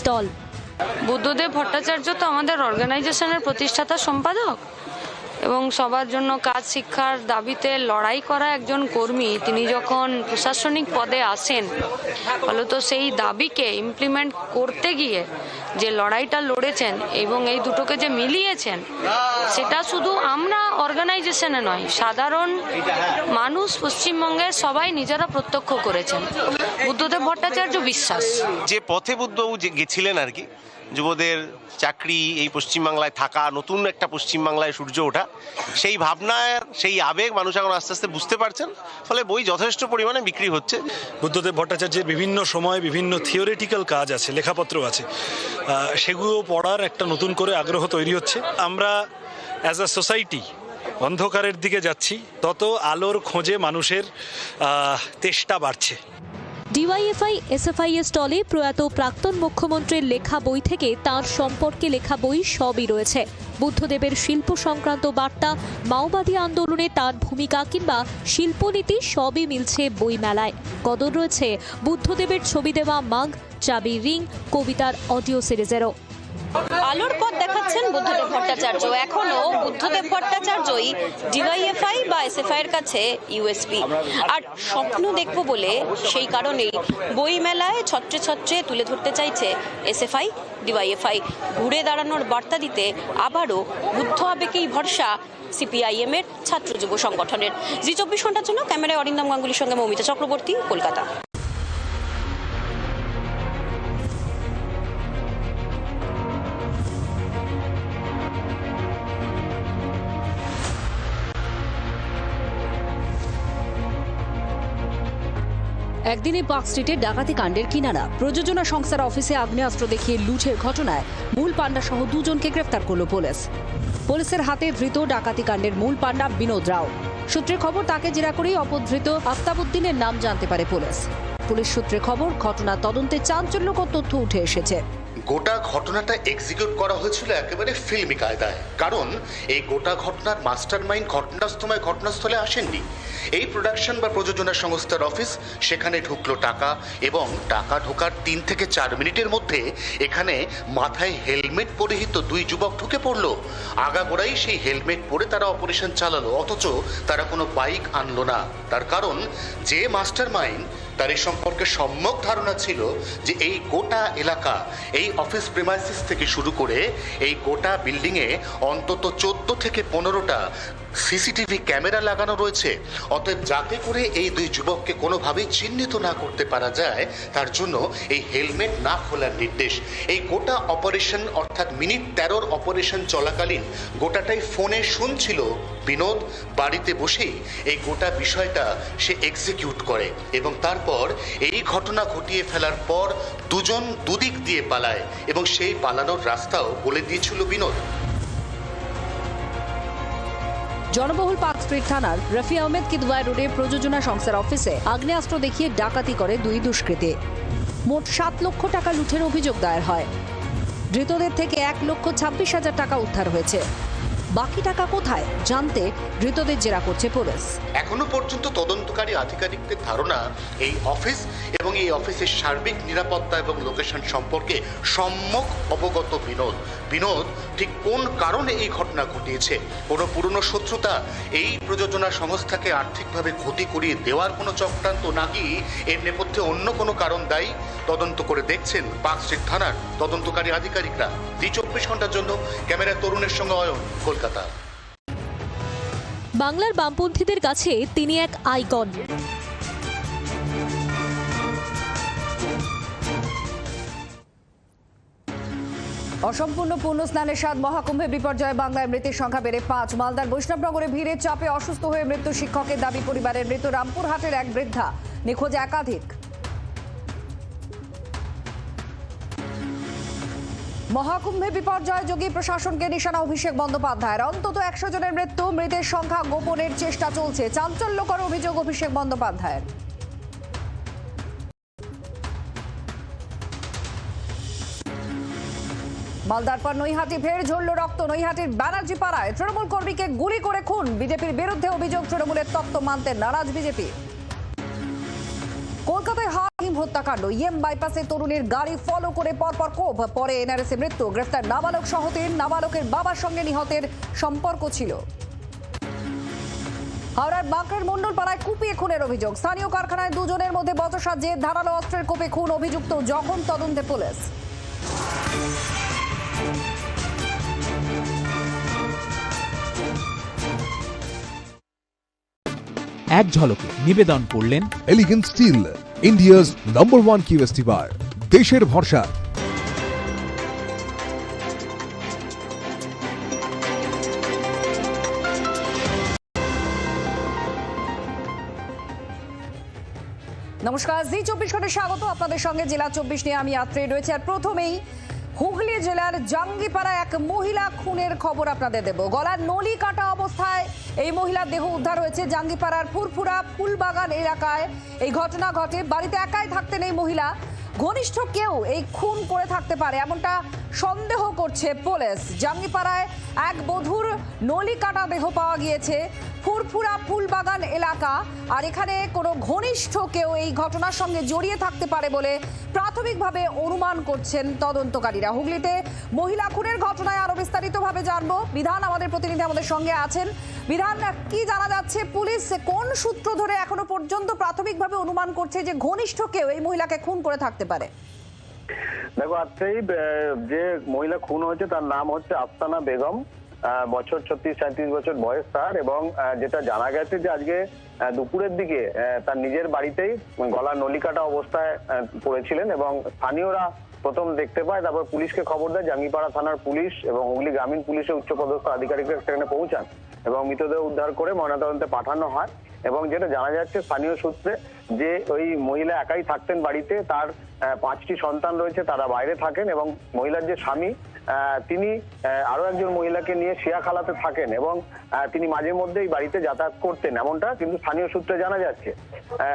Stall. Buddhadeb Bhattacharya তো আমাদের অর্গানাইজেশনের প্রতিষ্ঠাতা সম্পাদক এবং সবার জন্য কাজ, শিক্ষার দাবিতে লড়াই করা একজন কর্মী। তিনি যখন প্রশাসনিক পদে আসেন, ফলত সেই দাবিকে ইমপ্লিমেন্ট করতে গিয়ে যে লড়াইটা লড়েছেন এবং এই দুটোকে যে মিলিয়েছেন, সেটা শুধু আমরা অর্গানাইজেশনে নয়, সাধারণ মানুষ পশ্চিমবঙ্গের সবাই নিজেরা প্রত্যক্ষ করেছেন। বুদ্ধদেব ভট্টাচার্য বিশ্বাস। যে পথে বুদ্ধবাবু যে গেছিলেন আর কি যুবদের চাকরি এই পশ্চিমবাংলায় থাকা, নতুন একটা পশ্চিমবাংলায় সূর্য ওঠা, সেই ভাবনার সেই আবেগ মানুষ এখন আস্তে আস্তে বুঝতে পারছেন, ফলে বই যথেষ্ট পরিমাণে বিক্রি হচ্ছে। বুদ্ধদেব ভট্টাচার্যের বিভিন্ন সময় বিভিন্ন থিওরিটিক্যাল কাজ আছে, লেখাপত্র আছে সেগুলো পড়ার একটা নতুন করে আগ্রহ তৈরি হচ্ছে। আমরা অ্যাজ আ সোসাইটি অন্ধকারের দিকে যাচ্ছি, তত আলোর খোঁজে মানুষের তেষ্টা বাড়ছে। ডিওয়াইএফআই এসএফআই এর স্টলে প্রয়াত প্রাক্তন মুখ্যমন্ত্রীর লেখা বই থেকে তার সম্পর্কে লেখা বই সবই রয়েছে। বুদ্ধদেবের শিল্প সংক্রান্ত বার্তা, মাওবাদী আন্দোলনে তার ভূমিকা কিংবা শিল্পনীতি সবই মিলছে বইমেলায়। কদর রয়েছে বুদ্ধদেবের ছবি দেওয়া মাগ, চাবি রিং, কবিতার অডিও সিরিজেরও। আলোর পথ দেখাচ্ছেন বুদ্ধদেব ভট্টাচার্য। এখনও বুদ্ধদেব ভট্টাচার্যই ডিওয়াইএফআই বা এসএফআই এর কাছে ইউএসপি আর স্বপ্ন দেখব বলে সেই কারণেই বই মেলায় ছত্রে ছত্রে তুলে ধরতে চাইছে এসএফআই, ডিওয়াইএফআই। ঘুরে দাঁড়ানোর বার্তা দিতে আবারও বুদ্ধ আবেগেই ভরসা সিপিআইএম এর ছাত্র যুব সংগঠনের। জি চব্বিশ ঘণ্টার জন্য ক্যামেরায় অরিন্দম গাঙ্গুলির সঙ্গে মৌমিতা চক্রবর্তী, কলকাতা। একদিনে পার্ক স্ট্রিটে ডাকাতি কাণ্ডের কিনারা। প্রযোজনা সংস্থার অফিসে আগ্নেয়াস্ত্র দেখিয়ে লুঠের ঘটনায় মূল পান্ডা সহ দুজনকে গ্রেফতার করল পুলিশ। পুলিশের হাতে ধৃত ডাকাতি কাণ্ডের মূল পান্ডা বিনোদ রাও। সূত্রের খবর, তাকে জেরা করেই অপধৃত আফতাবুদ্দিনের নাম জানতে পারে পুলিশ। পুলিশ সূত্রে খবর ঘটনা তদন্তে চাঞ্চল্যকর তথ্য উঠে এসেছে। গোটা ঘটনাটা এক্সিকিউট করা হয়েছিল একেবারে ফিল্মি কায়দায়। কারণ এই গোটা ঘটনার মাস্টার মাইন্ড ঘটনাস্থলে ঘটনাস্থলে আসেননি। এই প্রোডাকশন বা প্রযোজনা সংস্থার অফিস সেখানে ঢুকলো টাকা এবং টাকা ঢোকার তিন থেকে চার মিনিটের মধ্যে এখানে মাথায় হেলমেট পরিহিত দুই যুবক ঢুকে পড়ল। আগাগোড়াই সেই হেলমেট পরে তারা অপারেশন চালালো, অথচ তারা কোনো বাইক আনলো না। তার কারণ যে মাস্টার মাইন্ড তার এই সম্পর্কে সম্যক ধারণা ছিল যে এই গোটা এলাকা এই অফিস প্রিমাইসিস থেকে শুরু করে এই গোটা বিল্ডিংয়ে অন্তত চোদ্দ থেকে পনেরোটা সিসিটিভি ক্যামেরা লাগানো রয়েছে। অতএব যাতে করে এই দুই যুবককে কোনোভাবেই চিহ্নিত না করতে পারা যায়, তার জন্য এই হেলমেট না খোলার নির্দেশ। এই গোটা অপারেশন, অর্থাৎ মিনিট তেরোর অপারেশন চলাকালীন, গোটাটাই ফোনে শুনছিল বিনোদ। বাড়িতে বসেই এই গোটা বিষয়টা সে এক্সিকিউট করে এবং তারপর এই ঘটনা ঘটিয়ে ফেলার পর দুজন দুদিক দিয়ে পালায় এবং সেই পালানোর রাস্তাও বলে দিয়েছিল বিনোদ। জনবহুল পার্ক স্ট্রিট থানার রফি আহমেদ কিদওয়াই রোডে প্রযোজনা সংস্থার অফিসে আগ্নেয়াস্ত্র দেখিয়ে ডাকাতি করে দুই দুষ্কৃতী। মোট সাত লক্ষ টাকা লুঠের অভিযোগ দায়ের হয়। ধৃতদের থেকে এক লক্ষ ছাব্বিশ হাজার টাকা উদ্ধার হয়েছে। বাকি টাকা কোথায় জানতে ধৃতদের জেরা করছে পুলিশ। এখনও পর্যন্ত তদন্তকারী আধিকারিকদের ধারণা এই অফিস এবং এই অফিসের সার্বিক নিরাপত্তা এবং লোকেশন সম্পর্কে সম্যক অবগত বিনোদ। বিনোদ, ঠিক কোন কারণে এই ঘটনা ঘটিয়েছে? কোনো পুরনো শত্রুতা এই প্রযোজনা সংস্থাকে আর্থিকভাবে ক্ষতি করিয়ে দেওয়ার কোনো চক্রান্ত নাকি এর নেপথ্যে অন্য কোনো কারণ দায়ী? তদন্ত করে দেখছেন পার্কস্ট্রিট থানার তদন্তকারী আধিকারিকরা। জি চব্বিশ ঘণ্টার জন্য ক্যামেরা তরুণের সঙ্গে অয়ন কলকাতা। বাংলার বামপন্থীদের কাছে তিনি এক আইকন। অসম্পূর্ণ পূর্ণ স্নানের স্বাদ মহাকুম্ভে বিপর্যয় বাংলায় মৃতের সংখ্যা বেড়ে পাঁচ। মালদার বৈষ্ণবনগরে ভিড়ের চাপে অসুস্থ হয়ে মৃত্যু শিক্ষকের দাবি পরিবারের মৃত রামপুরহাটের এক বৃদ্ধা। নিখোঁজ একাধিক। মহাকুম্ভে বিপর্যয় যোগী প্রশাসনকে নিশানা অভিষেক বন্দ্যোপাধ্যায়ের। অন্তত একশো জনের মৃত্যু, মৃতের সংখ্যা গোপনের চেষ্টা চলছে। চাঞ্চল্যকর অভিযোগ অভিষেক বন্দ্যোপাধ্যায়ের। মালদার পর নৈহাটি ফের ঝরল রক্ত। নৈহাটির ব্যানার্জি পাড়ায় তৃণমূল কর্মীকে গুলি করে খুন। বিজেপির বিরুদ্ধে অভিযোগ, তৃণমূলের তত্ত্ব মানতে নারাজ বিজেপি। হত্যাকাণ্ড। ইএম বাইপাসে তরুণীর গাড়ি ফলো করে পরপর কোপ পরে এনআরএসে মৃত্যু। গ্রেফতার নাবালক সহ তিন নাবালকের বাবার সঙ্গে নিহতের সম্পর্ক ছিল। হাওড়ার বাঁকড়ের মন্ডল পাড়ায় কুপিয়ে খুনের অভিযোগ। স্থানীয় কারখানায় দুজনের মধ্যে বচসা যে ধারালো অস্ত্রের কোপে খুন অভিযুক্ত যখন তদন্তে পুলিশ। এক ঝলকে নিবেদন করলেন elegant steel India's number one QST বার দেশের ভরসা। নমস্কার, জি চব্বিশ ঘণ্টা স্বাগত। আপনাদের সঙ্গে জেলা চব্বিশ নিয়ে আমি আত্রে রয়েছে, আর প্রথমেই হুগলি জেলার জাঙ্গিপাড়া এক মহিলা খুনের খবর আপনাদের দেব। গলার নলি কাটা অবস্থায় এই মহিলার দেহ উদ্ধার হয়েছে জাঙ্গিপাড়ার ফুরফুরা ফুলবাগান এলাকায়। এই ঘটনা ঘটে, বাড়িতে একাই থাকতেন এই মহিলা। ঘনিষ্ঠ কেউ এই খুন করে থাকতে পারে, এমনটা সন্দেহ করছে পুলিশ। জাঙ্গিপাড়ায় এক বধুর নলি কাটা দেহ পাওয়া গিয়েছে। ফুরফুরা ফুলবাগান এলাকা। আর এখানে কোনো ঘনিষ্ঠ কেউ এই ঘটনার সঙ্গে জড়িয়ে থাকতে পারে বলে প্রাথমিকভাবে অনুমান করছেন তদন্তকারীরা। হুগলিতে মহিলা খুনের ঘটনায় আরও বিস্তারিতভাবে জানব। বিধান আমাদের প্রতিনিধি আমাদের সঙ্গে আছেন। বিধান, কি জানা যাচ্ছে? পুলিশ কোন সূত্র ধরে এখনও পর্যন্ত প্রাথমিকভাবে অনুমান করছে যে ঘনিষ্ঠ কেউ এই মহিলাকে খুন করে থাকতে পারে? দেখো, আজকেই যে মহিলা খুন হয়েছে তার নাম হচ্ছে আফসানা বেগম। বছর ছত্রিশ সাঁত্রিশ বছর বয়স তার এবং যেটা জানা গেছে যে আজকে দুপুরের দিকে তার নিজের বাড়িতেই গলা নলিকাটা অবস্থায় পড়েছিলেন এবং স্থানীয়রা প্রথম দেখতে পায়, তারপর পুলিশকে খবর দেয়, জাঙ্গিপাড়া থানার পুলিশ এবং হুগলি গ্রামীণ পুলিশের উচ্চপদস্থ আধিকারিকরা সেখানে পৌঁছান এবং মৃতদেহ উদ্ধার করে ময়নাতদন্তে পাঠানো হয় এবং যেটা জানা যাচ্ছে স্থানীয় সূত্রে যে ওই মহিলা একাই থাকতেন বাড়িতে, তার পাঁচটি সন্তান রয়েছে, তারা বাইরে থাকেন এবং মহিলার যে স্বামী তিনি আরও একজন মহিলাকে নিয়ে শিয়াখালাতে থাকেন এবং তিনি মাঝে মধ্যেই বাড়িতে যাতায়াত করতেন। এমনটা কিন্তু স্থানীয় সূত্রে জানা যাচ্ছে।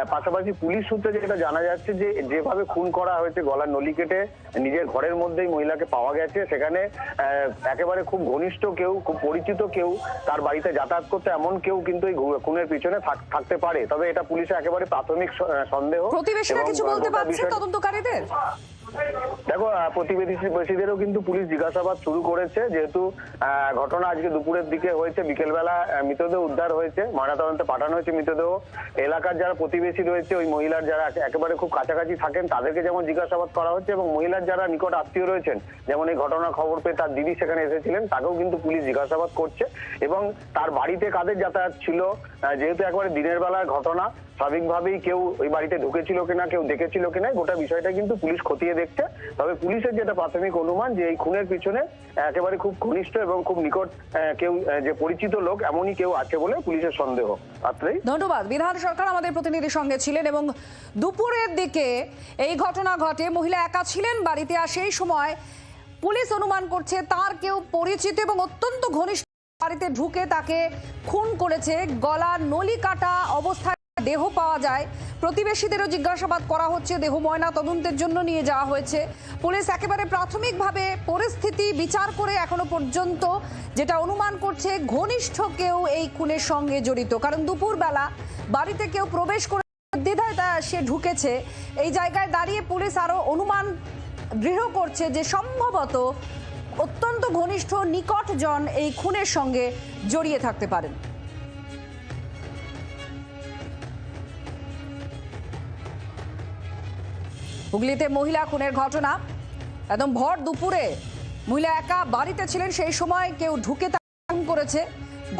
পাশাপাশি পুলিশ সূত্রে যেটা জানা যাচ্ছে যে যেভাবে খুন করা হয়েছে গলার নলি কেটে নিজের ঘরের মধ্যেই মহিলাকে পাওয়া গেছে সেখানে আহ, একেবারে খুব ঘনিষ্ঠ কেউ খুব পরিচিত কেউ তার বাড়িতে যাতায়াত করতে এমন কেউ কিন্তু এই খুনের পিছনে থাক- থাকতে পারে। তবে এটা পুলিশের একেবারে প্রাথমিক সন্দেহ প্রতিবেশীরা কিছু বলতে পারছে তদন্তকারীদের? দেখো আহ, প্রতিবেশী বেশিদেরও কিন্তু পুলিশ জিজ্ঞাসাবাদ শুরু করেছে যেহেতু ঘটনা আজকে দুপুরের দিকে হয়েছে বিকেলবেলা মৃতদেহ উদ্ধার হয়েছে ময়নাতদন্তে পাঠানো হয়েছে মৃতদেহ। এলাকার যারা প্রতিবেশী রয়েছে ওই মহিলার যারা একেবারে খুব কাছাকাছি থাকেন তাদেরকে যেমন জিজ্ঞাসাবাদ করা হচ্ছে এবং মহিলার যারা নিকট আত্মীয় রয়েছেন যেমন এই ঘটনার খবর পেয়ে তার দিদি সেখানে এসেছিলেন তাকেও কিন্তু পুলিশ জিজ্ঞাসাবাদ করছে এবং তার বাড়িতে কাদের যাতায়াত ছিল যেহেতু একবারে দিনের বেলার ঘটনা স্বাভাবিকভাবেই কেউ ওই বাড়িতে ঢুকেছিল কিনা, কেউ দেখেছিল কিনা, গোটা বিষয়টা কিন্তু পুলিশ খতিয়ে দেখছে। তবে পুলিশের যেটা প্রাথমিক অনুমান, যে এই খুনের পিছনে একেবারে খুব ঘনিষ্ঠ এবং খুব নিকট কেউ যে পরিচিত লোক, এমনই কেউ আছে বলে পুলিশের সন্দেহ। মাত্রই ধন্যবাদ। বিধান সরকার আমাদের প্রতিনিধির সঙ্গে ছিলেন এবং দুপুরের দিকে এই ঘটনা ঘটে। মহিলা একা ছিলেন বাড়িতে আর সেই সময় পুলিশ অনুমান করছে তার কেউ পরিচিত এবং অত্যন্ত ঘনিষ্ঠ বাড়িতে ঢুকে তাকে খুন করেছে। গলা নলি কাটা অবস্থায় দেহ পাওয়া যায়। প্রতিবেশীদেরও জিজ্ঞাসাবাদ করা হচ্ছে, দেহ ময়না তদন্তের জন্য নিয়ে যাওয়া হয়েছে। পুলিশ একেবারে প্রাথমিকভাবে পরিস্থিতি বিচার করে এখনও পর্যন্ত যেটা অনুমান করছে, ঘনিষ্ঠ কেউ এই খুনের সঙ্গে জড়িত। কারণ দুপুরবেলা বাড়িতে কেউ প্রবেশ করে দ্বিধায় তা সে ঢুকেছে। এই জায়গায় দাঁড়িয়ে পুলিশ আরও অনুমান দৃঢ় করছে যে সম্ভবত অত্যন্ত ঘনিষ্ঠ, নিকটজন এই খুনের সঙ্গে জড়িয়ে থাকতে পারেন। হুগলিতে মহিলা খুনের ঘটনা। একদম ভর দুপুরে মহিলা একা বাড়িতে ছিলেন, সেই সময় কেউ ঢুকে খুন করেছে।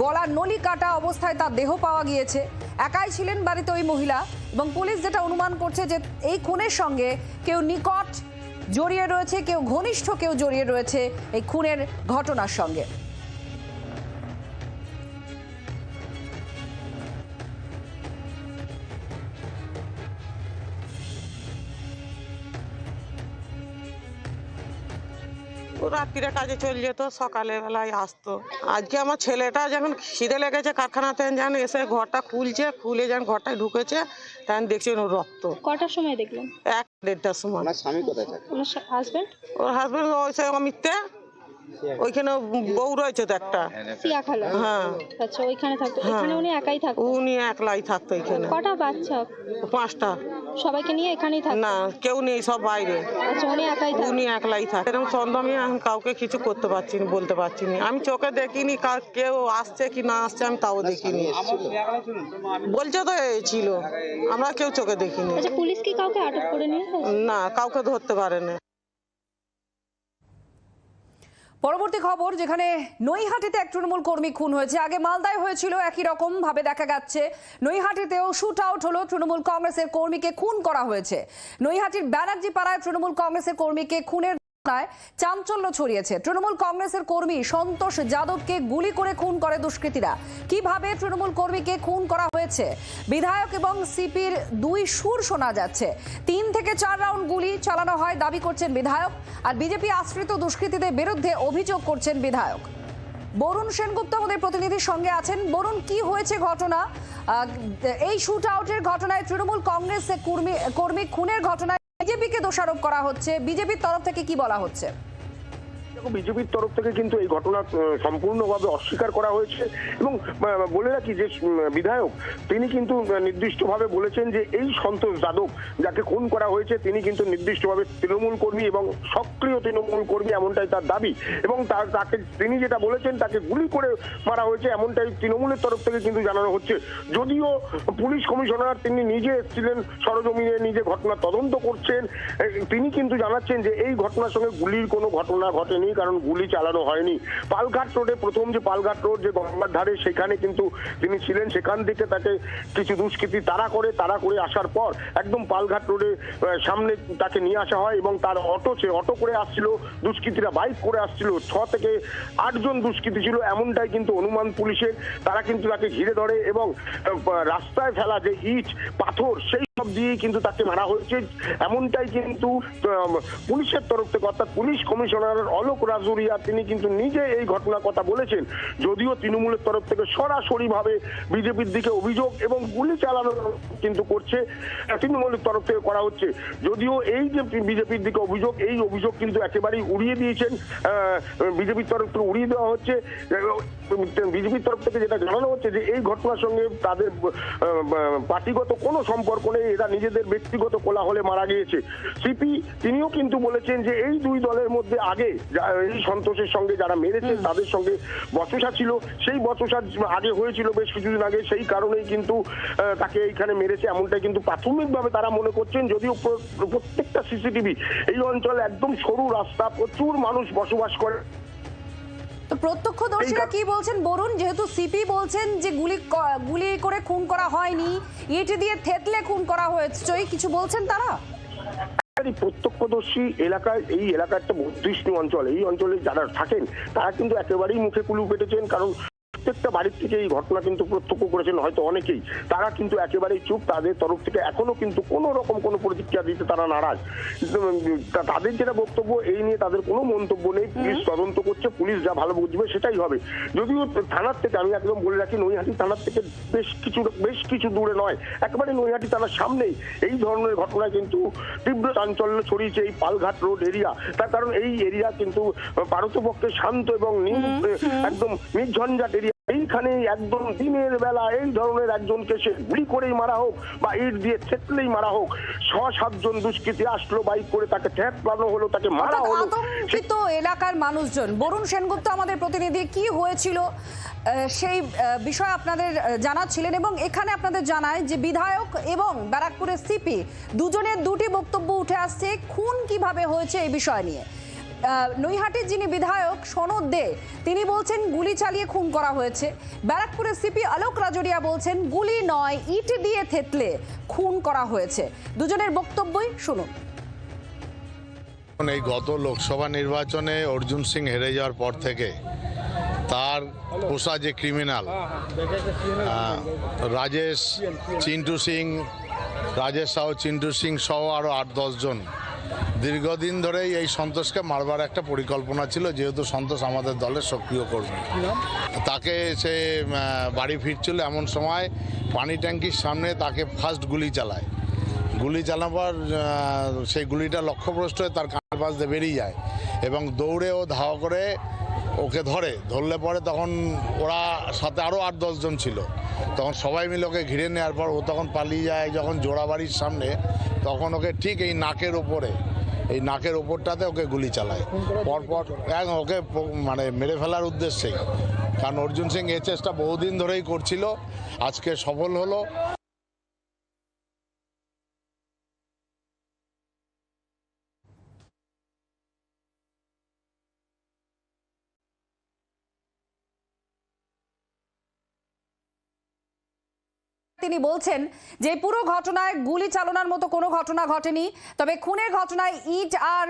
গলার নলি কাটা অবস্থায় তার দেহ পাওয়া গিয়েছে। একাই ছিলেন বাড়িতে ওই মহিলা এবং পুলিশ যেটা অনুমান করছে যে এই খুনের সঙ্গে কেউ নিকট জড়িয়ে রয়েছে, কেউ ঘনিষ্ঠ কেউ জড়িয়ে রয়েছে এই খুনের ঘটনার সঙ্গে। ও রাত্রিরে কাজে চলে যেত সকালে বেলায় আসতো। আজকে আমার ছেলেটা যখন খিদে লেগেছে কারখানাতে যেন এসে ঘরটা খুলছে খুলে যেন ঘরটায় ঢুকেছে তখন দেখছি ওর রক্ত। কটার সময় দেখলেন? এক দেড়টার সময়। ওনার হাজবেন্ড ওর হাজবেন্ড ওই সে অমিতে ওইখানে বউ রয়েছে তো একটা। সিয়া খালা? হ্যাঁ। আচ্ছা ওইখানে থাকতো? হ্যাঁ। এখানে উনি একাই থাকতো? উনি একলাই থাকতো এখানে। কটা বাচ্চা? পাঁচটা। সবাইকে নিয়ে এখানেই থাকতো? না কেউ নেই সব বাইরে। আচ্ছা উনি একাই থাকতো উনি একলাই থাকে। এরকম সন্দেহ আমি এখন কাউকে কিছু করতে পারছি না বলতে পারছি না। আমি চোখে দেখিনি কা- কেউ আসছে কি না আসছে আমি তাও দেখিনি। বলছে তো এই ছিল। আমরা কেউ চোখে দেখিনি। আচ্ছা পুলিশ কি কাউকে আটক করে নিয়ে না কাউকে ধরতে পারে না পরবর্তী খবর, যেখানে নৈহাটিতে এক তৃণমূল কর্মী খুন হয়েছে। আগে মালদায় হয়েছিল একই রকম ভাবে দেখা যাচ্ছে নৈহাটিতেও শুট আউট হলো তৃণমূল কংগ্রেসের কর্মীকে খুন করা হয়েছে। নৈহাটির ব্যানার্জি পাড়ায় তৃণমূল কংগ্রেসের কর্মীকে খুনের চাঞ্চল্য ছড়িয়েছে। তৃণমূল কংগ্রেসের কর্মী সন্তোষ যাদবকে গুলি করে খুন করে দুষ্কৃতীরা। কীভাবে তৃণমূল কর্মীকে খুন করা হয়েছে? বিধায়ক এবং সিপির দুই সুর শোনা যাচ্ছে। তিন থেকে চার রাউন্ড গুলি চালানো হয় দাবি করছেন বিধায়ক, আর বিজেপি আশ্রিত দুষ্কৃতীদের বিরুদ্ধে অভিযোগ করছেন বিধায়ক। বরুণ সেনগুপ্ত আমাদের প্রতিনিধির সঙ্গে আছেন। বরুণ, কি হয়েছে ঘটনা? এই শুট আউটের ঘটনায় তৃণমূল কংগ্রেস কর্মী কর্মী খুনের ঘটনায় দোষারোপ করা হচ্ছে? বিজেপির তরফ থেকে কি বলা হচ্ছে? দেখো, বিজেপির তরফ থেকে কিন্তু এই ঘটনা সম্পূর্ণভাবে অস্বীকার করা হয়েছে এবং বলে রাখি যে বিধায়ক, তিনি কিন্তু নির্দিষ্টভাবে বলেছেন যে এই সন্তোষ যাদব, যাকে খুন করা হয়েছে, তিনি কিন্তু নির্দিষ্টভাবে তৃণমূল কর্মী এবং সক্রিয় তৃণমূল কর্মী এমনটাই তার দাবি এবং তার, তাকে, তিনি যেটা বলেছেন, তাকে গুলি করে মারা হয়েছে এমনটাই তৃণমূলের তরফ থেকে কিন্তু জানানো হচ্ছে। যদিও পুলিশ কমিশনার তিনি নিজে এসেছিলেন সরজমিনে, নিজে ঘটনা তদন্ত করছেন তিনি কিন্তু জানাচ্ছেন যে এই ঘটনার সঙ্গে গুলির কোনো ঘটনা ঘটেনি। কারণ গুলি চালানো হয়নি। পালঘাট রোডে প্রথম যে পালঘাট রোড যে গঙ্গার ধারে, সেখানে কিন্তু তিনি ছিলেন। সেখান থেকে তাকে কিছু দুষ্কৃতী তাড়া করে, তারা করে আসার পর একদম পালঘাট রোডে সামনে তাকে নিয়ে আসা হয় এবং তার অটো, সে অটো করে আসছিল। দুষ্কৃতীরা বাইক করে আসছিল। ছ থেকে আটজন দুষ্কৃতী ছিল, এমনটাই কিন্তু অনুমান পুলিশের। তারা কিন্তু তাকে ঘিরে ধরে এবং রাস্তায় ফেলা যে ইট, পাথর, সেই সব দিয়েই কিন্তু তাকে মারা হয়েছে। এমনটাই কিন্তু পুলিশের তরফ থেকে অর্থাৎ পুলিশ কমিশনার অলোক রাজুরিয়া, তিনি কিন্তু নিজে এই ঘটনার কথা বলেছেন। যদিও তৃণমূলের তরফ থেকে সরাসরি ভাবে বিজেপির দিকে অভিযোগ এবং গুলি চালানো কিন্তু করছে, তৃণমূলের তরফ থেকে করা হচ্ছে। যদিও এই যে বিজেপির দিকে অভিযোগ, এই অভিযোগ কিন্তু একেবারেই উড়িয়ে দিয়েছেন বিজেপির তরফ থেকে উড়িয়ে দেওয়া হচ্ছে। বিজেপির তরফ থেকে যেটা জানানো হচ্ছে যে এই ঘটনার সঙ্গে তাদের পার্টিগত কোনো সম্পর্ক নেই এরা নিজেদের ব্যক্তিগত কোলাহলে মারা গিয়েছে। সিপি তিনিও কিন্তু বলেছেন যে এই দুই দলের মধ্যে আগে এই সন্তোষের সঙ্গে যারা মেরেছে তাদের সঙ্গে বচসা ছিল। সেই বচসা আগে হয়েছিল বেশ কিছুদিন আগে সেই কারণেই কিন্তু তাকে এইখানে মেরেছে। এমনটাই কিন্তু প্রাথমিকভাবে তারা মনে করছেন যদিও প্রত্যেকটা সিসিটিভি এই অঞ্চলে একদম সরু রাস্তা প্রচুর মানুষ বসবাস করে। তো প্রত্যক্ষদর্শীরা কি বলছেন? বরুণ যেহেতু সিপি বলছেন যে গুলি গুলি করে খুন করা হয়নি ইট দিয়ে থেতলে খুন করা হয়েছে কিছু বলছেন তারা? প্রত্যক্ষদর্শী এলাকায় এই এলাকার একটা বর্ধিষ্ণু অঞ্চল এই অঞ্চলে যারা থাকেন তারা কিন্তু একেবারেই মুখে কুলু পেটেছেন কারণ প্রত্যেকটা বাড়ির থেকে এই ঘটনা কিন্তু প্রত্যক্ষ করেছেন হয়তো অনেকেই। তারা কিন্তু একেবারেই চুপ তাদের তরফ থেকে এখনও কিন্তু কোনো রকম কোনো প্রতিক্রিয়া দিতে তারা নারাজ। তাদের যেটা বক্তব্য এই নিয়ে তাদের কোনো মন্তব্য নেই। পুলিশ তদন্ত করছে পুলিশ যা ভালো বুঝবে সেটাই হবে। যদিও থানার থেকে আমি একদম বলে রাখি নৈহাটি থানার থেকে বেশ কিছু বেশ কিছু দূরে নয়। একেবারে নৈহাটি থানার সামনেই এই ধরনের ঘটনায় কিন্তু তীব্র চাঞ্চল্য ছড়িয়েছে এই পালঘাট রোড এরিয়া। তার কারণ এই এরিয়া কিন্তু পারতপক্ষে শান্ত এবং একদম নির্ঝঞ্ঝাট এরিয়া। এইখানে একদম দিনের বেলা এই ধরনের একজনকে সে গুলি করেই মারা হোক বা ইট দিয়ে থেতলেই মারা হোক ছ সাতজন দুষ্কৃতী আসলো বাইক করে তাকে ঠেকানো হলো তাকে মারা হলো। আতঙ্কিত এলাকার মানুষজন। বরুণ সেনগুপ্ত আমাদের প্রতিনিধি কি হয়েছিল? সেই বিষয় আপনাদের জানাচ্ছিলেন এবং এখানে আপনাদের জানায় যে বিধায়ক এবং ব্যারাকপুরের সিপি দুজনের দুটি বক্তব্য উঠে আসছে। খুন কীভাবে হয়েছে এই বিষয় নিয়ে? নৈহাটির যিনি বিধায়ক সনদ দে, তিনি বলছেন গুলি চালিয়ে খুন করা হয়েছে। ব্যারাকপুরের সিপি আলোক রাজরিয়া বলছেন, গুলি নয়, ইট দিয়ে থেতলে খুন করা হয়েছে। দুজনের বক্তব্যই শুনুন। এই গত লোকসভা নির্বাচনে অর্জুন সিং হেরে যাওয়ার পর থেকে তার পোষা যে ক্রিমিনাল রাজেশ, চিন্টু সিং, রাজেশ সাউ চিন্টু সিং সহ আরও আট দশজন দীর্ঘদিন ধরেই এই সন্তোষকে মারবার একটা পরিকল্পনা ছিল, যেহেতু সন্তোষ আমাদের দলের সক্রিয় কর্মী। তাকে সে বাড়ি ফিরছিল এমন সময় পানি ট্যাঙ্কির সামনে তাকে ফার্স্ট গুলি চালায়। গুলি চালাবার সেই গুলিটা লক্ষ্যভ্রষ্ট হয়ে তার কানের পাশ দিয়ে বেরিয়ে যায় এবং দৌড়ে ও ধাওয়া করে ওকে ধরে। ধরলে পরে তখন ওরা সাথে আরও আট দশজন ছিল। তখন সবাই মিলে ওকে ঘিরে নেওয়ার পর ও তখন পালিয়ে যায় যখন জোড়াবাড়ির সামনে। তখন ওকে ঠিক এই নাকের ওপরে এই নাকের ওপরটাতে ওকে গুলি চালায়। পরপর এক ওকে মানে মেরে ফেলার উদ্দেশ্যেই। কারণ অর্জুন সিং এই চেষ্টা বহুদিন ধরেই করছিল। আজকে সফল হলো। তিনি বলছেন যে পুরো ঘটনায় গুলি চালনার মতো কোনো ঘটনা ঘটেনি, তবে খুনের ঘটনায় ইট আর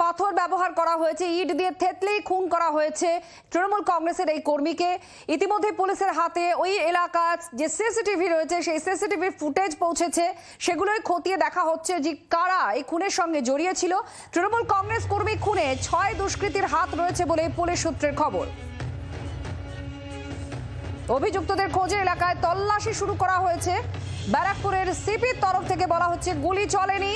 পাথর ব্যবহার করা হয়েছে। ইট দিয়ে থেতলেই খুন করা হয়েছে তৃণমূল কংগ্রেসের এই কর্মীকে। ইতিমধ্যে পুলিশের হাতে ওই এলাকার যে সিসিটিভি রয়েছে, সেই সিসিটিভির ফুটেজ পৌঁছেছে। সেগুলোই খতিয়ে দেখা হচ্ছে যে কারা এই খুনের সঙ্গে জড়িয়েছিল তৃণমূল কংগ্রেস কর্মী খুনে ছয় দুষ্কৃতীর হাত রয়েছে বলে পুলিশ সূত্রের খবর। অভিযুক্তদের খোঁজে এলাকায় তল্লাশি শুরু করা হয়েছে। ব্যারাকপুরের সিপির তরফ থেকে বলা হচ্ছে গুলি চলেনি।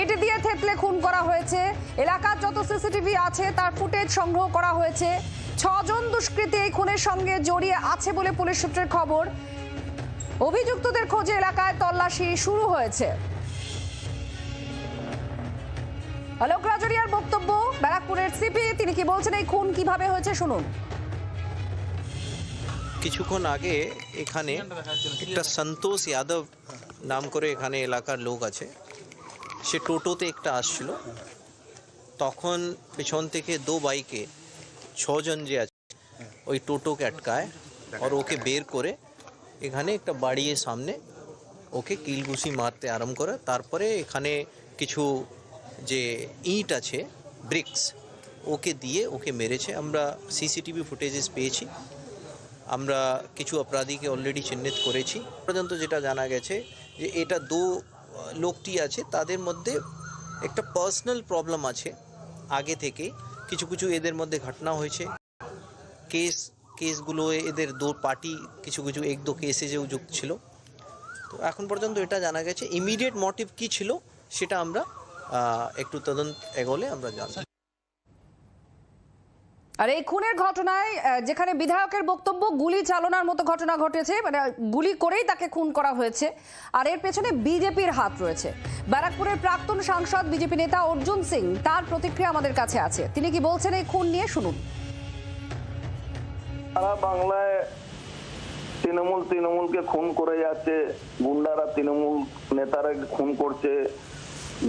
ইট দিয়ে থেতলে খুন করা হয়েছে। এলাকার যত সিসিটিভি আছে, তার ফুটেজ সংগ্রহ করা হয়েছে। ছজন দুষ্কৃতী এই খুনের সঙ্গে জড়িয়ে আছে বলে পুলিশ সূত্রের খবর। অভিযুক্তদের খোঁজে এলাকায় তল্লাশি শুরু হয়েছে। অলোক রাজরিয়ার বক্তব্য, ব্যারাকপুরের সিপি, তিনি কি বলছেন, এই খুন কীভাবে হয়েছে, শুনুন। কিছুক্ষণ আগে এখানে একটা সন্তোষ যাদব নাম করে এখানে এলাকার লোক আছে। সে টোটোতে একটা আসছিল। তখন পেছন থেকে দো বাইকে ছজন যে আছে, ওই টোটোকে আটকায় আর ওকে বের করে এখানে একটা বাড়ির সামনে ওকে কিলঘুষি মারতে আরম্ভ করে। তারপরে এখানে কিছু যে ইট আছে, ব্রিক্স, ওকে দিয়ে ওকে মেরেছে। আমরা সিসিটিভি ফুটেজেস পেয়েছি। আমরা কিছু অপরাধীকে অলরেডি চিহ্নিত করেছি। পর্যন্ত যেটা জানা গেছে যে এটা দু লোকটি আছে, তাদের মধ্যে একটা পার্সোনাল প্রবলেম আছে। আগে থেকে কিছু কিছু এদের মধ্যে ঘটনা হয়েছে। কেস, কেসগুলো এদের দু পার্টি, কিছু কিছু এক দু কেসে যেও যুক্ত ছিল। তো এখন পর্যন্ত এটা জানা গেছে। ইমিডিয়েট মোটিভ কী ছিল, সেটা আমরা একটু তদন্ত এগোলে আমরা জানতে আর এই খুনের ঘটনায় যেখানে বিধায়কের বক্তব্য, গুলি চালনার মতো ঘটনা ঘটেছে মানে গুলি করেই তাকে খুন করা হয়েছে, আর এর পেছনে বিজেপির হাত রয়েছে। ব্যারাকপুরের প্রাক্তন সাংসদ, বিজেপি নেতা অর্জুন সিং, তার প্রতিক্রিয়া আমাদের কাছে আছে। তিনি কি বলছেন এই খুন নিয়ে? শুনুন। বাংলায় তৃণমূল তৃণমূলকে খুন করে যাচ্ছে, গুন্ডারা তৃণমূল নেতারা খুন করছে,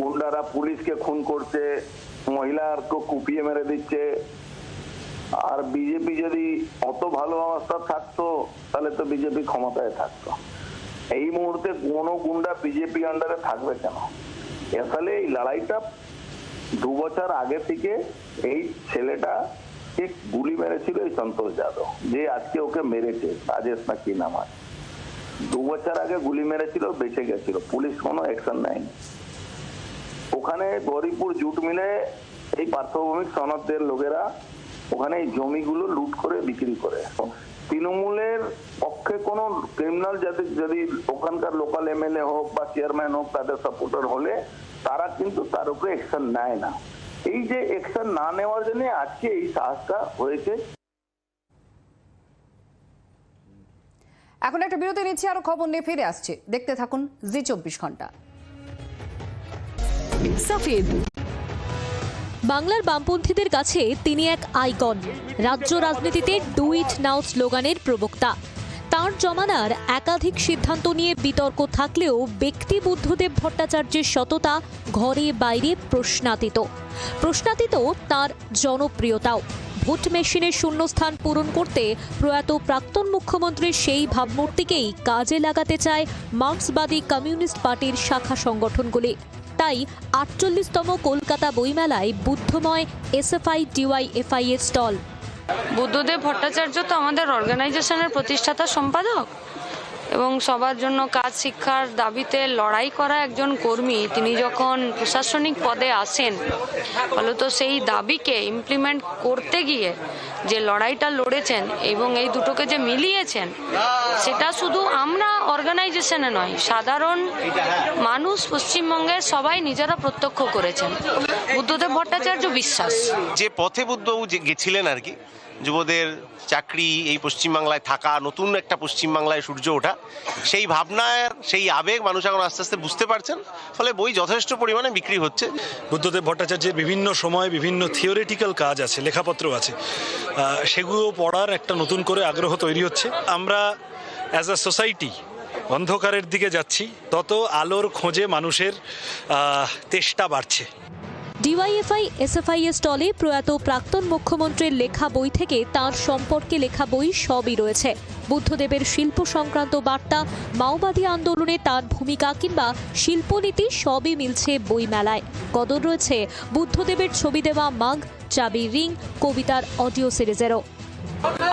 গুন্ডারা পুলিশকে খুন করছে, মহিলাকে কুপিয়ে মেরে দিচ্ছে আর বিজেপি যদি অত ভালো অবস্থা থাকতো, তাহলে তো বিজেপি ক্ষমতায় থাকতো। এই মুহূর্তে কোনো গুন্ডা বিজেপি আন্ডারে থাকবে কেন? আসলে এই লড়াইটা দু বছর আগে থেকে এই ছেলেটা কে গুলি মেরেছিল এই সন্তোষ যাদব, যে আজকে ওকে মেরেছে। রাজেশ না কি নাম আছে? দু বছর আগে গুলি মেরেছিল, বেঁচে গেছিল। পুলিশ কোনো অ্যাকশন নেয়নি। ওখানে গরিপুর জুট মিলে এই পার্শ্বভূমিক সনদদের লোকেরা ওখানে এই জমিগুলো লুট করে বিক্রি করে। তৃণমূলের পক্ষে কোনো ক্রিমিনাল যাদের যদি ওখানকার লোকাল এমএলএ হোক বা চেয়ারম্যান হোক তাদের সাপোর্টার হলে তারা কিন্তু তার উপরে অ্যাকশন নেয় না। এই যে অ্যাকশন না নেওয়ার জন্য আজকে এই সাহসটা হয়েছে। এখন একটা বিরতি নিচ্ছি আরও খবর নিয়ে ফিরে আসছে। দেখতে থাকুন জি চব্বিশ ঘণ্টা। সফেদ বাংলার বামপন্থীদের কাছে তিনি এক আইকন। রাজ্য রাজনীতিতে ডু ইট নাও স্লোগানের প্রবক্তা। তার জমানার একাধিক সিদ্ধান্ত নিয়ে বিতর্ক থাকলেও ব্যক্তি বুদ্ধদেব ভট্টাচার্যের সততা ঘরে বাইরে প্রশ্নাতীত। প্রশ্নাতীত তার জনপ্রিয়তাও। ভোট মেশিনের শূন্যস্থান পূরণ করতে প্রয়াত প্রাক্তন মুখ্যমন্ত্রীর সেই ভাবমূর্তিকেই কাজে লাগাতে চায় মার্ক্সবাদী কমিউনিস্ট পার্টির শাখা সংগঠনগুলি। তাই আটচল্লিশতম কলকাতা বইমেলায় বুদ্ধময় এসএফআই ডিওয়াইএফআই এর স্টল। বুদ্ধদেব ভট্টাচার্য তো আমাদের অর্গানাইজেশনের প্রতিষ্ঠাতা সম্পাদক এবং সবার জন্য কাজ, শিক্ষার দাবিতে লড়াই করা একজন কর্মী। তিনি যখন প্রশাসনিক পদে আসেন ফলত সেই দাবিকে ইমপ্লিমেন্ট করতে গিয়ে যে লড়াইটা লড়েছেন এবং এই দুটোকে যে মিলিয়েছেন, সেটা শুধু আমরা অর্গানাইজেশনে নয়, সাধারণ মানুষ পশ্চিমবঙ্গের সবাই নিজেরা প্রত্যক্ষ করেছেন। বুদ্ধদেব ভট্টাচার্য বিশ্বাস। যে পথে বুদ্ধ গেছিলেন আর কি যুবদের চাকরি এই পশ্চিমবাংলায় থাকা, নতুন একটা পশ্চিমবাংলায় সূর্য ওঠা, সেই ভাবনার, সেই আবেগ মানুষ এখন আস্তে আস্তে বুঝতে পারছেন। ফলে বই যথেষ্ট পরিমাণে বিক্রি হচ্ছে। বুদ্ধদেব ভট্টাচার্যের বিভিন্ন সময় বিভিন্ন থিওরিটিক্যাল কাজ আছে, লেখাপত্র আছে। সেগুলো পড়ার একটা নতুন করে আগ্রহ তৈরি হচ্ছে। আমরা অ্যাজ আ সোসাইটি অন্ধকারের দিকে যাচ্ছি, তত আলোর খোঁজে মানুষের তেষ্টা বাড়ছে। ডিওয়াইএফআই, এসএফআইএস স্টলে প্রয়াত প্রাক্তন মুখ্যমন্ত্রীর লেখা বই থেকে তার সম্পর্কে লেখা বই সবই রয়েছে। বুদ্ধদেবের শিল্প সংক্রান্ত বার্তা, মাওবাদী আন্দোলনে তার ভূমিকা কিংবা শিল্পনীতি সবই মিলছে বইমেলায়। কদর রয়েছে বুদ্ধদেবের ছবি দেওয়া মাগ, চাবি, রিং, কবিতার অডিও সিরিজেরও।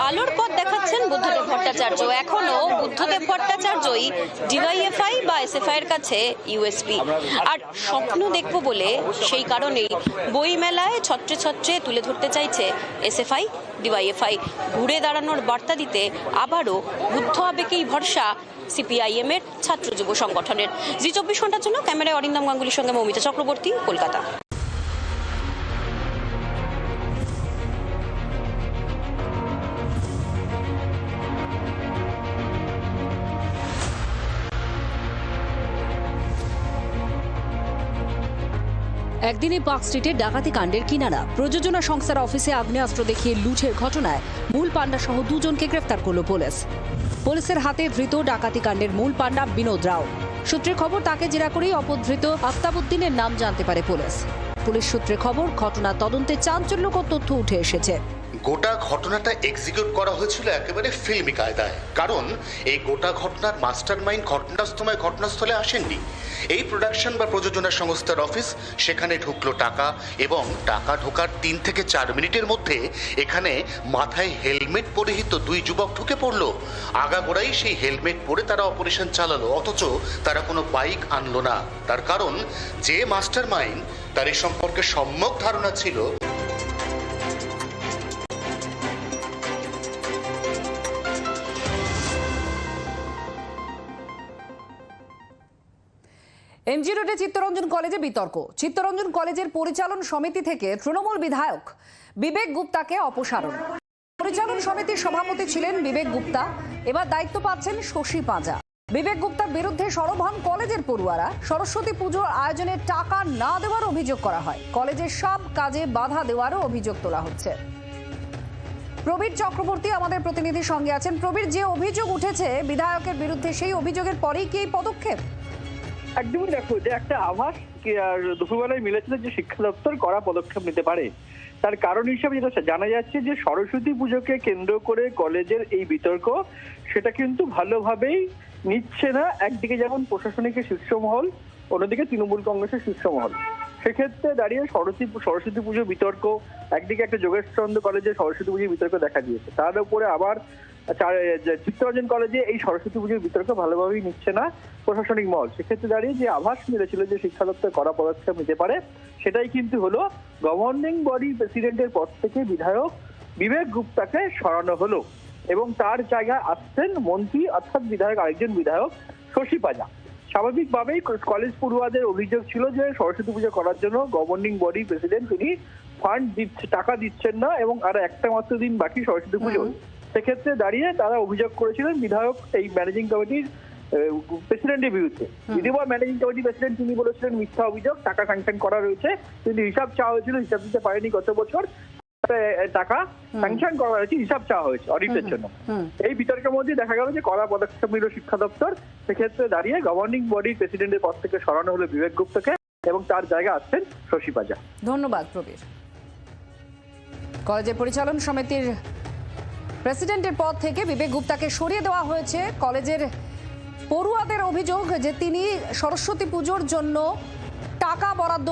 আলোর পথ দেখাচ্ছেন বুদ্ধদেব ভট্টাচার্য। এখনও বুদ্ধদেব ভট্টাচার্যই ডিওয়াইএফআই বা এসএফআই এর কাছে ইউএসপি আর স্বপ্ন দেখব বলে সেই কারণেই বই মেলায় ছত্রে ছত্রে তুলে ধরতে চাইছে এস এসএফআই, ডিওয়াইএফআই। ঘুরে দাঁড়ানোর বার্তা দিতে আবারও বুদ্ধ আবেগেই ভরসা সিপিআইএম এর ছাত্র যুব সংগঠনের। জি চব্বিশ ঘণ্টার জন্য ক্যামেরায় অরিন্দম গাঙ্গুলির সঙ্গে মৌমিতা চক্রবর্তী, কলকাতা। একদিনে পার্ক স্ট্রিটে ডাকাতি কাণ্ডের কিনারা। প্রযোজনা সংস্থার অফিসে আগ্নেয়াস্ত্র দেখিয়ে লুঠের ঘটনায় মূল পাণ্ডা সহ দুজনকে গ্রেফতার করল পুলিশ। পুলিশের হাতে ধৃত ডাকাতি কাণ্ডের মূল পাণ্ডা বিনোদ রাও। সূত্রের খবর, তাকে জেরা করেই অপধৃত আফতাবুদ্দিনের নাম জানতে পারে পুলিশ। পুলিশ সূত্রে খবর, ঘটনা তদন্তে চাঞ্চল্যকর তথ্য উঠে এসেছে। গোটা ঘটনাটা এক্সিকিউট করা হয়েছিল একেবারে ফিল্মি কায়দায়। কারণ, এই গোটা ঘটনার মাস্টার মাইন্ড ঘটনাস্থলে ঘটনাস্থলে আসেননি। এই প্রোডাকশন বা প্রযোজনা সংস্থার অফিস সেখানে ঢুকলো টাকা এবং টাকা ঢোকার তিন থেকে চার মিনিটের মধ্যে এখানে মাথায় হেলমেট পরিহিত দুই যুবক ঢুকে পড়ল। আগাগোড়াই সেই হেলমেট পরে তারা অপারেশন চালালো, অথচ তারা কোনো বাইক আনলো না। তার কারণ, যে মাস্টার মাইন্ড তার এই সম্পর্কে সম্যক ধারণা ছিল এমজি রোডে চিত্তরঞ্জন কলেজে বিতর্ক। চিত্তরঞ্জন কলেজের পরিচালন সমিতি থেকে তৃণমূল বিধায়ক বিবেক গুপ্তাকে অপসারণ। পরিচালন সমিতির সভাপতি ছিলেন বিবেক গুপ্তা। এবার দায়িত্ব পাচ্ছেন শশী পাঁজা। বিবেক গুপ্তার বিরুদ্ধে সরব হন কলেজের পড়ুয়ারা। সরস্বতী পুজোর আয়োজনে টাকা না দেওয়ার অভিযোগ করা হয়। কলেজের সব কাজে বাধা দেওয়ারও অভিযোগ তোলা হচ্ছে। প্রবীর চক্রবর্তী আমাদের প্রতিনিধির সঙ্গে আছেন। প্রবীর, যে অভিযোগ উঠেছে বিধায়কের বিরুদ্ধে, সেই অভিযোগের পরেই কি এই পদক্ষেপ? একদমই দেখো, যে একটা আভাস দুপুরবেলায় মিলেছিল যে শিক্ষা দপ্তর করা পদক্ষেপ নিতে পারে। তার কারণ হিসেবে যেটা জানা যাচ্ছে যে সরস্বতী পুজোকে কেন্দ্র করে কলেজের এই বিতর্ক, সেটা কিন্তু ভালোভাবেই নিচ্ছে না। একদিকে যেমন প্রশাসনিকের শীর্ষমহল, অন্যদিকে তৃণমূল কংগ্রেসের শীর্ষমহল। সেক্ষেত্রে দাঁড়িয়ে সরস্বতী সরস্বতী পুজো বিতর্ক, একদিকে একটা যোগেশচন্দ্র কলেজে সরস্বতী পুজোর বিতর্ক দেখা দিয়েছে। তার উপরে আবার চিত্তরঞ্জন কলেজে এই সরস্বতী পুজোর বিতর্ক ভালোভাবেই নিচ্ছে না প্রশাসনিক মহল। সেক্ষেত্রে দাঁড়িয়ে যে আভাস মিলেছিল যে শিক্ষা দপ্তর কড়া পদক্ষেপ নিতে পারে, সেটাই কিন্তু হলো গভর্নিং বডি প্রেসিডেন্টের পদ থেকে বিধায়ক বিবেক গুপ্তাকে সরানো হলো এবং তার জায়গায় আসছেন মন্ত্রী অর্থাৎ বিধায়ক আরেকজন বিধায়ক শশী পাজা। স্বাভাবিকভাবেই কলেজ পড়ুয়াদের অভিযোগ ছিল যে সরস্বতী পুজো করার জন্য গভর্নিং বডি প্রেসিডেন্ট তিনি ফান্ড দিচ্ছে, টাকা দিচ্ছেন না এবং আর একটা মাত্র দিন বাকি সরস্বতী পুজো। সেক্ষেত্রে দাঁড়িয়ে তারা অভিযোগ করেছিলেন বিধায়ক এই ম্যানেজিং কমিটির প্রেসিডেন্টের বিরুদ্ধে। যদিও বা ম্যানেজিং কমিটি প্রেসিডেন্ট তিনি বলেছিলেন মিথ্যা অভিযোগ টাকা স্যাংশন করা রয়েছে কিন্তু হিসাব চাওয়া হয়েছিল হিসাব দিতে পারেনি গত বছর টাকা স্যাংশন করা হয়েছে হিসাব চাওয়া হয়েছে অডিটের জন্য। এই বিতর্কের মধ্যে দেখা গেল যে কড়া পদক্ষেপ নিল শিক্ষা দপ্তর সেক্ষেত্রে দাঁড়িয়ে গভর্নিং বডি প্রেসিডেন্টের পদ থেকে সরানো হলো বিবেক গুপ্তকে এবং তার জায়গা আসছেন শশী পাজা। ধন্যবাদ প্রবীর। কলেজের পরিচালন সমিতির প্রেসিডেন্টের পদ থেকে বিবেক গুপ্তাকে সরিয়ে দেওয়া হয়েছে। কলেজের পড়ুয়াদের অভিযোগ যে তিনি সরস্বতী পুজোর জন্য টাকা বরাদ্দ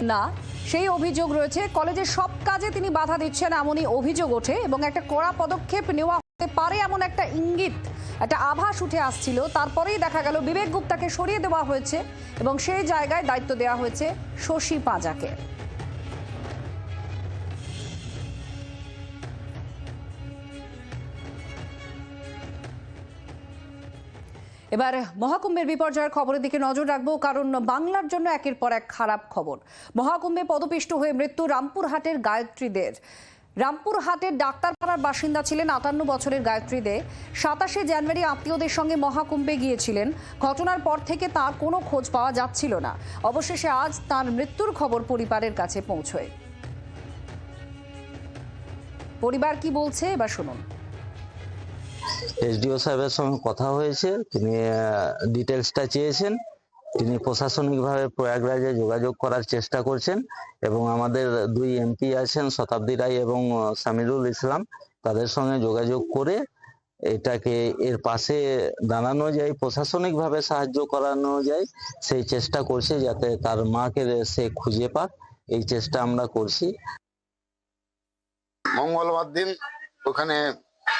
না। সেই অভিযোগ রয়েছে, কলেজের সব কাজে তিনি বাধা দিচ্ছেন এমনই অভিযোগ ওঠে এবং একটা কড়া পদক্ষেপ নেওয়া হতে পারে এমন একটা ইঙ্গিত, একটা আভাস উঠে আসছিল। তারপরেই দেখা গেল বিবেক গুপ্তাকে সরিয়ে দেওয়া হয়েছে এবং সেই জায়গায় দায়িত্ব দেওয়া হয়েছে শশী পাঁজাকে। এবার মহাকুম্ভের বিপর্যয়ের খবরের দিকে নজর রাখব, কারণ বাংলার জন্য একের পর এক খারাপ খবর। মহাকুম্ভে পদপিষ্ট হয়ে মৃত্যু রামপুরহাটের গায়ত্রীদের। রামপুরহাটের ডাক্তারপাড়ার বাসিন্দা ছিলেন আটান্ন বছরের গায়ত্রী দে। সাতাশে জানুয়ারি আত্মীয়দের সঙ্গে মহাকুম্ভে গিয়েছিলেন। ঘটনার পর থেকে তার কোনো খোঁজ পাওয়া যাচ্ছিল না। অবশেষে আজ তার মৃত্যুর খবর পরিবারের কাছে পৌঁছয়। পরিবার কি বলছে? এবার শুনুন। এসডিও সাহেবের সঙ্গে কথা হয়েছে। তিনি ডিটেলসটা চেয়েছেন। তিনি প্রশাসনিকভাবে প্রয়াগরাজে যোগাযোগ করার চেষ্টা করছেন এবং আমাদের দুই এমপি আছেন, শতাব্দী রায় এবং সামিরুল ইসলাম। তাদের সঙ্গে যোগাযোগ করে এটাকে এর পাশে দাঁড়ানো যায়, প্রশাসনিকভাবে সাহায্য করানো যায়। সেই চেষ্টা করছে যাতে তার মাকে সে খুঁজে পাক। এই চেষ্টা আমরা করছি। মঙ্গলবার দিন ওখানে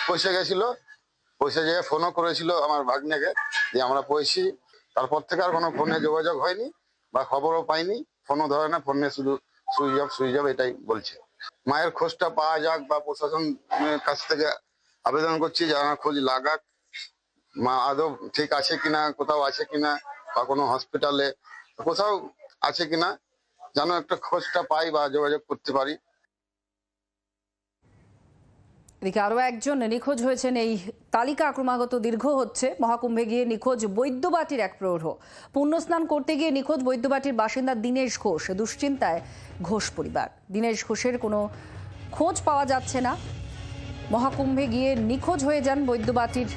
পয়সা গেছিল। পয়সা যেয়ে ফোনও করেছিল আমার ভাগ্নেকে যে আমরা পয়সি। তারপর থেকে আর কোনো ফোনে যোগাযোগ হয়নি বা খবরও পাইনি। ফোনও ধরে না ফোনে শুধু সুইচ অফ সুইচ অফ এটাই বলছে। মায়ের খোঁজটা পাওয়া যাক বা প্রশাসনের কাছ থেকে আবেদন করছি, যারা খোঁজ লাগাক। মা আদৌ ঠিক আছে কিনা, কোথাও আছে কিনা বা কোনো হসপিটালে কোথাও আছে কিনা, যেন একটা খোঁজটা পাই বা যোগাযোগ করতে পারি। এদিকে আরও একজন নিখোঁজ হয়েছেন। এই তালিকা ক্রমাগত দীর্ঘ হচ্ছে। মহাকুম্ভে গিয়ে নিখোঁজ বৈদ্যবাটির এক প্রৌঢ় পুণ্যস্নান করতে গিয়ে নিখোঁজ বৈদ্যবাটির বাসিন্দা দীনেশ ঘোষ। দুশ্চিন্তায় ঘোষ পরিবার। দীনেশ ঘোষের কোনো খোঁজ পাওয়া যাচ্ছে না। মহাকুম্ভে গিয়ে নিখোঁজ হয়ে যান বৈদ্যবাটির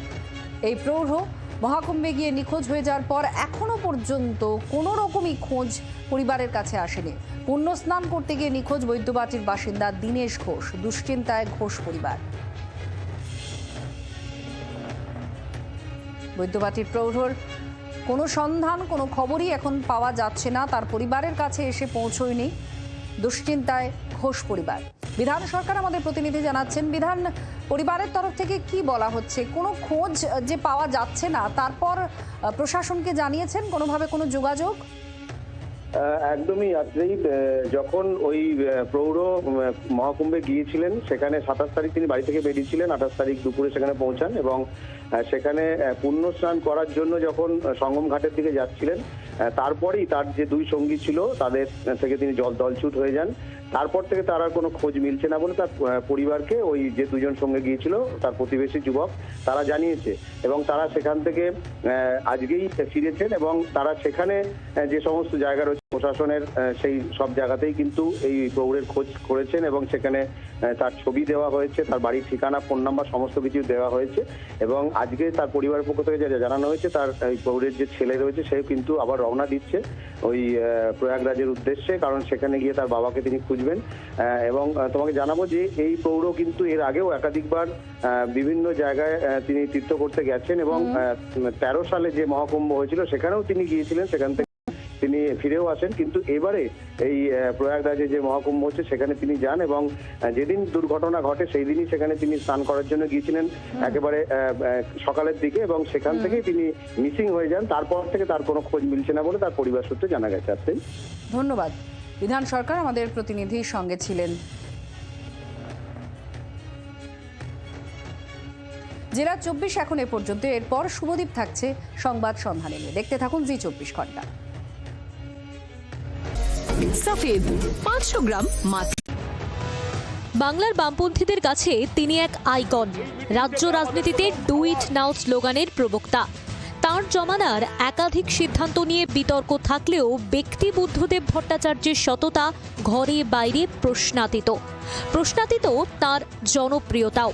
এই প্রৌঢ় মহাকুম্ভে গিয়ে নিখোঁজ হয়ে যাওয়ার পর এখনও পর্যন্ত কোনো রকমই খোঁজ পরিবারের কাছে আসেনি। পুণ্যস্নান করতে গিয়ে নিখোঁজ বৈদ্যবাটির বাসিন্দা দীনেশ ঘোষ। দুশ্চিন্তায় ঘোষ পরিবার। বৈদ্যবাটির প্রৌঢ়র কোনো সন্ধান, কোনো খবরই এখন পাওয়া যাচ্ছে না। তার পরিবারের কাছে এসে পৌঁছয়নি দুশ্চিন্তায় ঘোষ পরিবার। বিধান সরকার আমাদের প্রতিনিধি জানাচ্ছেন, বিধান পরিবারের তরফ থেকে কি বলা হচ্ছে? কোনো খোঁজ যে পাওয়া যাচ্ছে না, তারপর প্রশাসনকে জানিয়েছেন কোনোভাবে কোনো যোগাযোগ? একদমই আত্রেই যখন ওই প্রৌঢ় মহাকুম্ভে গিয়েছিলেন, সেখানে সাতাশ তারিখ তিনি বাড়ি থেকে বেরিয়েছিলেন, আঠাশ তারিখ দুপুরে সেখানে পৌঁছান এবং সেখানে পুণ্য স্নান করার জন্য যখন সঙ্গম ঘাটের দিকে যাচ্ছিলেন তারপরেই তার যে দুই সঙ্গী ছিল, তাদের থেকে তিনি জল দলছুট হয়ে যান তারপর থেকে তার আর কোনো খোঁজ মিলছে না বলে তার পরিবারকে ওই যে দুজন সঙ্গে গিয়েছিল, তার প্রতিবেশী যুবক, তারা জানিয়েছে। এবং তারা সেখান থেকে আজকেই ফিরেছেন এবং তারা সেখানে যে সমস্ত জায়গা রয়েছে প্রশাসনের সেই সব জায়গাতেই কিন্তু এই প্রৌঢ়ের খোঁজ করেছেন এবং সেখানে তার ছবি দেওয়া হয়েছে, তার বাড়ির ঠিকানা, ফোন নাম্বার, সমস্ত কিছু দেওয়া হয়েছে। এবং আজকে তার পরিবারের পক্ষ থেকে যা জানানো হয়েছে, তার, এই প্রৌঢ়ের যে ছেলে রয়েছে সে কিন্তু আবার রওনা দিচ্ছে ওই প্রয়াগরাজের উদ্দেশ্যে, কারণ সেখানে গিয়ে তার বাবাকে তিনি খুঁজবেন আহ, এবং তোমাকে জানাব যে এই প্রৌঢ় কিন্তু এর আগেও একাধিকবার বিভিন্ন জায়গায় তিনি তীর্থ করতে গেছেন এবং তেরো সালে যে মহাকুম্ভ হয়েছিল সেখানেও তিনি গিয়েছিলেন সেখান থেকে তিনি ফিরেও আসেন। কিন্তু এবারে এই প্রয়াগরাজে যে মহাকুম্ভ হচ্ছে সেখানে তিনি যান এবং যেদিন দুর্ঘটনা ঘটে সেই দিনই সেখানে তিনি স্নান করার জন্য গিয়েছিলেন একেবারে সকালের দিকে এবং সেখান থেকেই তিনি মিসিং হয়ে যান। তারপর থেকে তার কোনো খোঁজ মিলছে না বলে তার পরিবার সূত্রে জানা গেছে আপনি ধন্যবাদ। বিধান সরকার আমাদের প্রতিনিধির সঙ্গে ছিলেন। জেলা চব্বিশ এখন এ পর্যন্ত, এরপর শুভদীপ থাকছে সংবাদ সন্ধানে নিয়ে। দেখতে থাকুন জি চব্বিশ ঘণ্টা। পাঁচশো গ্রাম বাংলার বামপন্থীদের কাছে তিনি এক আইকন। রাজ্য রাজনীতিতে ডু ইট নাও স্লোগানের প্রবক্তা। তার জমানার একাধিক সিদ্ধান্ত নিয়ে বিতর্ক থাকলেও ব্যক্তি বুদ্ধদেব ভট্টাচার্যের সততা ঘরে বাইরে প্রশ্নাতীত। প্রশ্নাতীত তার জনপ্রিয়তাও।